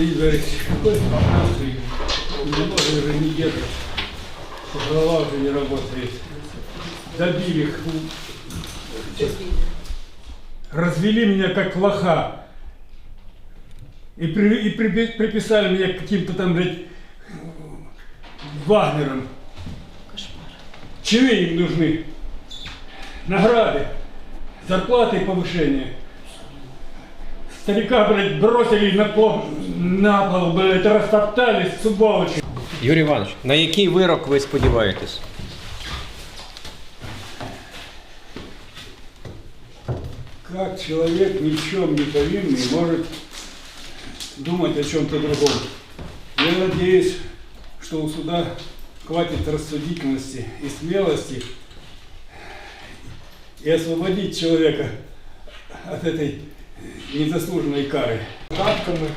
Какой спокойствие. Ноги уже не держат. Голова уже не работает. Добили. Развели меня как лоха. И, при- и припи- приписали меня каким-то там, блядь, Вагнером. Чины им нужны. Награды, зарплаты и повышения. Старика, блядь, бросили на пол, на пол, блядь, растоптали, сволочи. Юрій Іванович, на який вирок ви сподіваєтесь? Как человек ни в чем не повинный может думать о чем-то другом? Я надеюсь, что у суда хватит рассудительности и смелости и освободить человека от этой незаслуженной кары. додатками.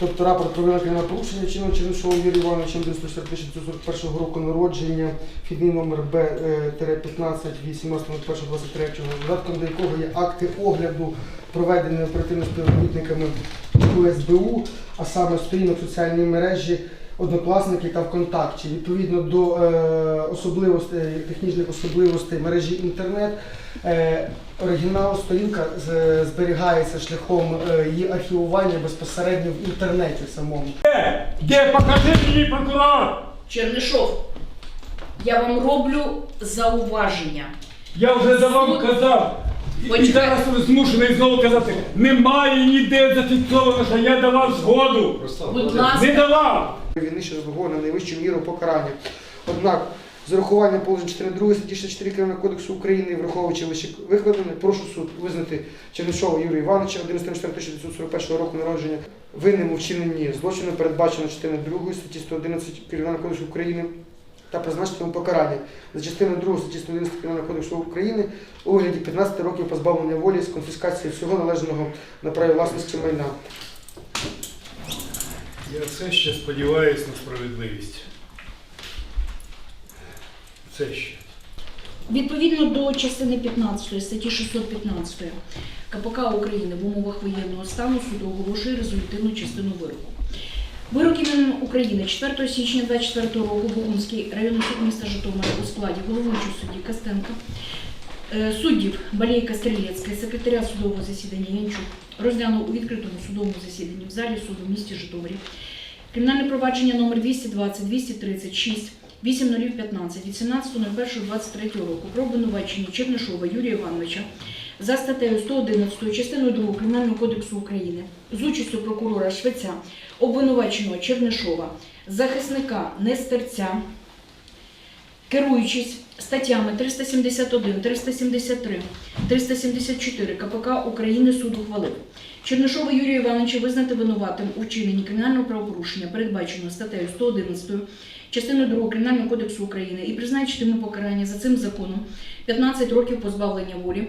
Тобто рапорт про виникнення порушення чинного Чернишова Юрія Івановича 1941 року народження, фідний номер Б-15 18.01.23, додатком до якого є акти огляду, проведені оперативними співробітниками УСБУ, а саме сторінок соціальної мережі, однокласники та ВКонтакті. Відповідно до е, особливостей, технічних особливостей мережі інтернет, е, оригінал сторінка з- зберігається шляхом е, її архівування безпосередньо в інтернеті самому. Где? Покажи мне, прокурор! Чернишов, я вам роблю зауваження. Я вже за вам казав. І- І зараз ви змушений знову казати, немає ніде зафіксовано, що я давав згоду. Будь ласка, Не давав. Війни, що заслуговує на найвищу міру покарання. Однак, з урахуванням положень 4.2 статті 64 Кримінального кодексу України враховуючи вище викладене, прошу суд визнати Чернишова Юрія Івановича 11.04.1941 року народження винним у вчиненні злочину, передбачено частиною 2 статті 111 Кримінального кодексу України та призначити йому покарання за частиною 2 статті 111 Кримінального кодексу України у вигляді 15 років позбавлення волі з конфіскацією всього належного на праві власності майна. Я все ще сподіваюся на справедливість. Все ще. відповідно до частини 15 статті 615 КПК України в умовах воєнного стану суд оголошує резолютивну частину вироку. Вирок іменем України 4 січня 24 року Богунський районний суд міста Житомира у складі головуючого судді Костенка, е, суддів Балійка Стрілецька секретаря судового засідання Янчук розглянув у відкритому судовому засіданні в залі суду в місті Житомирі. Кримінальне провадження номер 220 236 8015 від 17.01.23 року про обвинувачення Чернишова Юрія Івановича за статтею 111 частиною 2 Кримінального кодексу України з участю прокурора Швеця, обвинуваченого Чернишова, захисника Нестерця, керуючись статтями 371, 373, 374 КПК України суд ухвалив. Чернишова Юрія Івановича визнати винуватим у вчиненні кримінального правопорушення, передбаченого статтею 111 частиною 2 Кримінального кодексу України і призначити йому покарання за цим законом 15 років позбавлення волі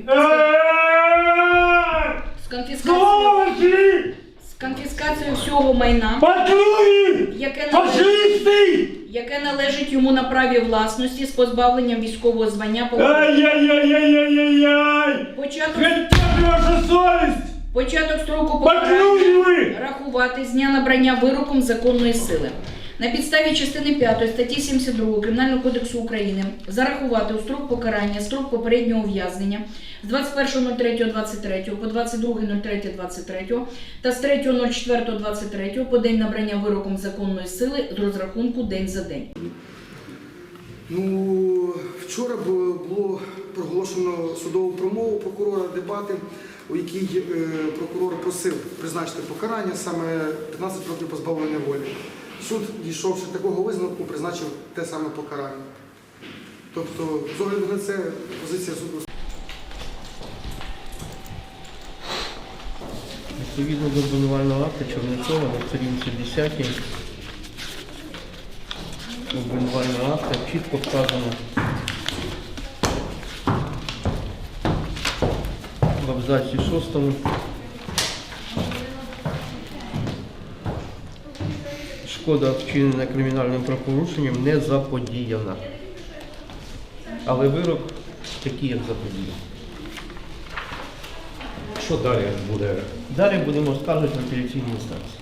з конфіскацією, з конфіскацією всього майна, яке належить! Яке належить йому на праві власності з позбавленням військового звання початок, Хотя ваша початок строку покарання. Ви! рахувати з дня набрання вироком законної сили. На підставі частини 5 статті 72 Кримінального кодексу України зарахувати у строк покарання строк попереднього ув'язнення з 21.03.23 по 22.03.23 та з 3.04.23 по день набрання вироком законної сили з розрахунку день за день. Ну, вчора було проголошено судову промову прокурора дебати, у якій е, прокурор просив призначити покарання саме 15 років позбавлення волі. Суд, дійшовши такого висновку, призначив те саме покарання. Тобто, з огляду на це позиція суду. Відповідно до обвинувального акту Чернецова на сторінці 10 обвинувального акта чітко вказано. В абзаці 6 шкода вчинена кримінальним правопорушенням не заподіяна. Але вирок такий, як заподіяна. Що далі буде? Далі будемо скаржити в апеляційній інстанції.